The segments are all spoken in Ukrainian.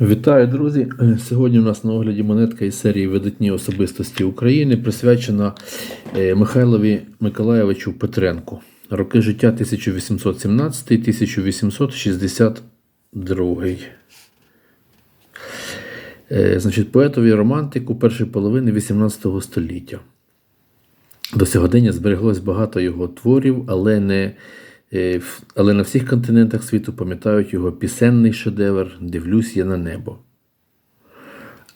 Вітаю, друзі! Сьогодні у нас на огляді монетка із серії Видатні особистості України, присвячена е, Михайлові Миколаєвичу Петренку. Роки життя 1817-1862. Е, Значить, поетові романтику першої половини 18 століття. До сьогодення збереглось багато його творів, але не але на всіх континентах світу пам'ятають його пісенний шедевр Дивлюсь я на небо.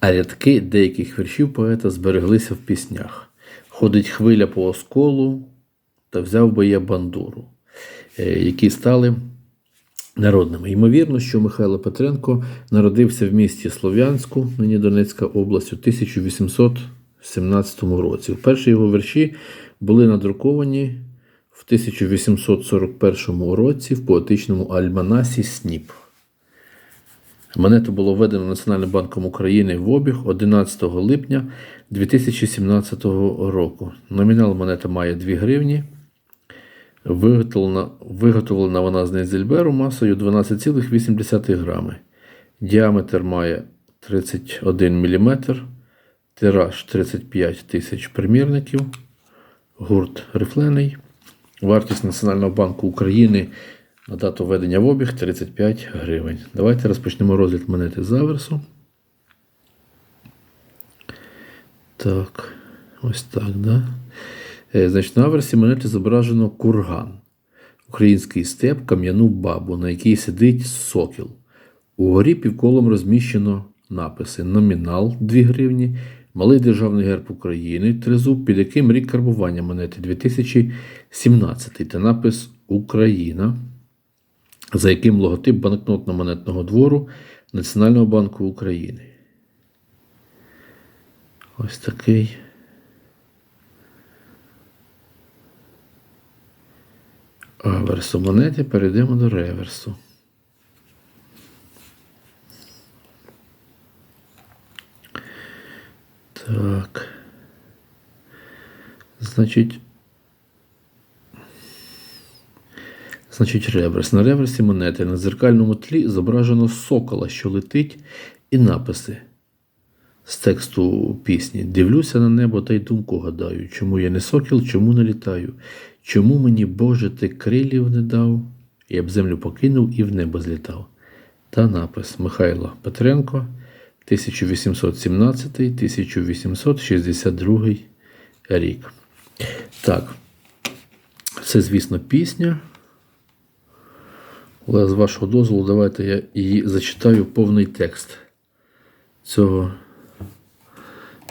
А рядки деяких віршів поета збереглися в піснях. Ходить хвиля по осколу, та взяв би я бандуру, е, які стали народними. Ймовірно, що Михайло Петренко народився в місті Слов'янську, нині Донецька область, у 1817 році. Перші його вірші були надруковані в 1841 році в поетичному альманасі Сніп. Монету було введено Національним банком України в обіг 11 липня 2017 року. Номінал монета має 2 гривні. Виготовлена, виготовлена вона з нейзельберу масою 12,8 грами. Діаметр має 31 мм, тираж 35 тисяч примірників, гурт рифлений. Вартість Національного банку України на дату введення в обіг 35 гривень. Давайте розпочнемо розгляд монети з аверсу. Так, ось так, да? Е, Значить, на аверсі монети зображено курган, український степ, кам'яну бабу, на якій сидить сокіл. Угорі півколом розміщено написи: номінал 2 гривні, малий державний герб України, тризуб, під яким рік карбування монети 2017 та напис Україна, за яким логотип банкнотно-монетного двору Національного банку України. Ось такий. Аверсу монети перейдемо до реверсу. Так. Значить. Значить, реверс. На реверсі монети на дзеркальному тлі зображено сокола, що летить, і написи з тексту пісні. Дивлюся на небо та й думку гадаю, чому я не сокіл, чому не літаю, чому мені, Боже, ти крилів не дав, я б землю покинув і в небо злітав. Та напис Михайло Петренко, 1817-1862 рік. Так, це, звісно, пісня. Але з вашого дозволу, давайте я її зачитаю повний текст цього,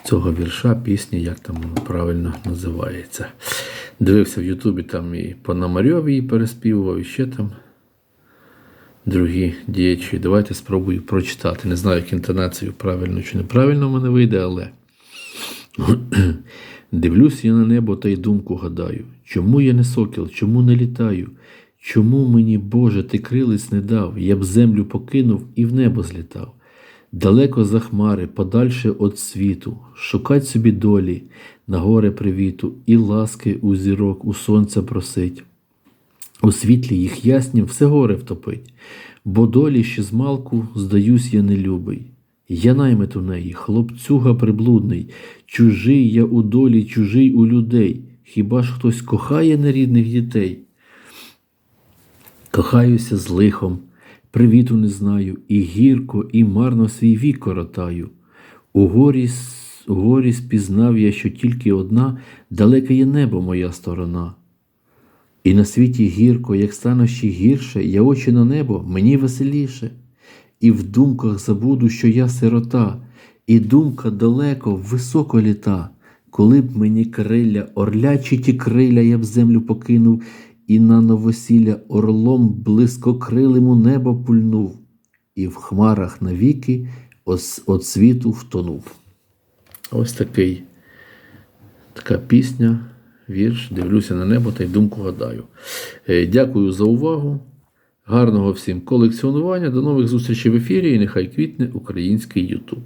цього вірша, пісні, як там воно правильно називається. Дивився в Ютубі, там і Пономарьов її переспівував, і ще там другі діячі. Давайте спробую прочитати. Не знаю, як інтонацію правильно чи неправильно в мене вийде, але. Дивлюсь я на небо та й думку гадаю, чому я не сокіл, чому не літаю? Чому мені, Боже, ти крилиць не дав, я б землю покинув і в небо злітав. Далеко за хмари, подальше від світу, шукать собі долі, на горе привіту, і ласки у зірок, у сонця просить. У світлі їх яснім все горе втопить, бо долі ще змалку, здаюсь, я не любий. Я наймит у неї, хлопцюга приблудний, чужий я у долі, чужий у людей. Хіба ж хтось кохає нерідних дітей? Кохаюся з лихом, привіту не знаю, і гірко, і марно свій вік коротаю. У горі, у горі спізнав я, що тільки одна далеке є небо моя сторона. І на світі гірко, як стане ще гірше, я очі на небо, мені веселіше. І в думках забуду, що я сирота, і думка далеко, високо літа. Коли б мені крилля, орлячі ті криля я б землю покинув, і на новосілля орлом блискокрилим у небо пульнув, і в хмарах навіки от світу втонув. Ось такий така пісня, вірш. Дивлюся на небо та й думку гадаю. Е, Дякую за увагу. Гарного всім колекціонування. До нових зустрічей в ефірі і нехай квітне український Ютуб.